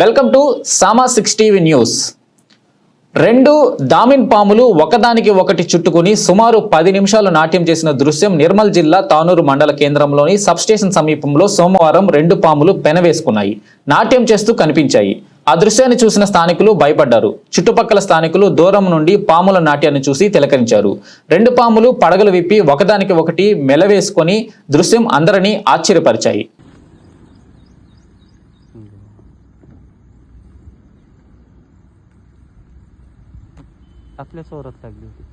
Welcome to Sama six TV news. రెండు దామిన్ పాములు ఒకదానికి ఒకటి చుట్టుకుని సుమారు పది నిమిషాలు నాట్యం చేసిన దృశ్యం నిర్మల్ జిల్లా తానూరు మండల కేంద్రంలోని సబ్స్టేషన్ సమీపంలో సోమవారం రెండు పాములు పెనవేసుకున్నాయి. నాట్యం చేస్తూ కనిపించాయి. ఆ దృశ్యాన్ని చూసిన స్థానికులు భయపడ్డారు. చుట్టుపక్కల స్థానికులు దూరం నుండి పాముల నాట్యాన్ని చూసి తిలకరించారు. రెండు పాములు పడగలు విప్పి ఒకదానికి ఒకటి మెలవేసుకొని దృశ్యం అందరినీ ఆశ్చర్యపరిచాయి. आपल्या स्वरात लागली होती.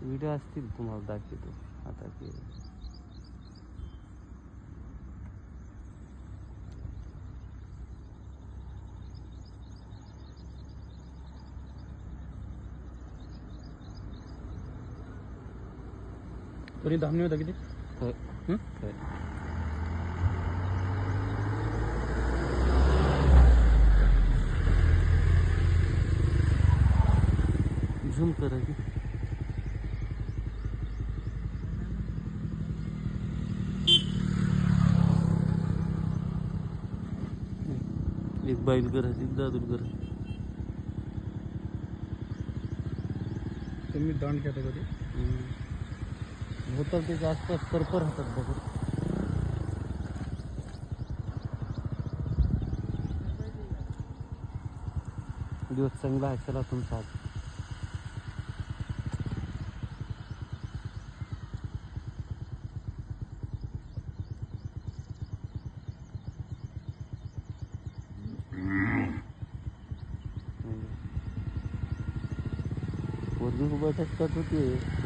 व्हिडिओ असतील तुम्हाला दाखवतो. आता ते. कोणी धामणी होता किती? झूम करा की. एक बैल करा एक दादूल करा तुम्ही घेता कधी होतात त्याच्या आसपास करपर राहतात बघा. दिवस चांगला आहे चला तुमचा पोरगी उभा टचकात होती.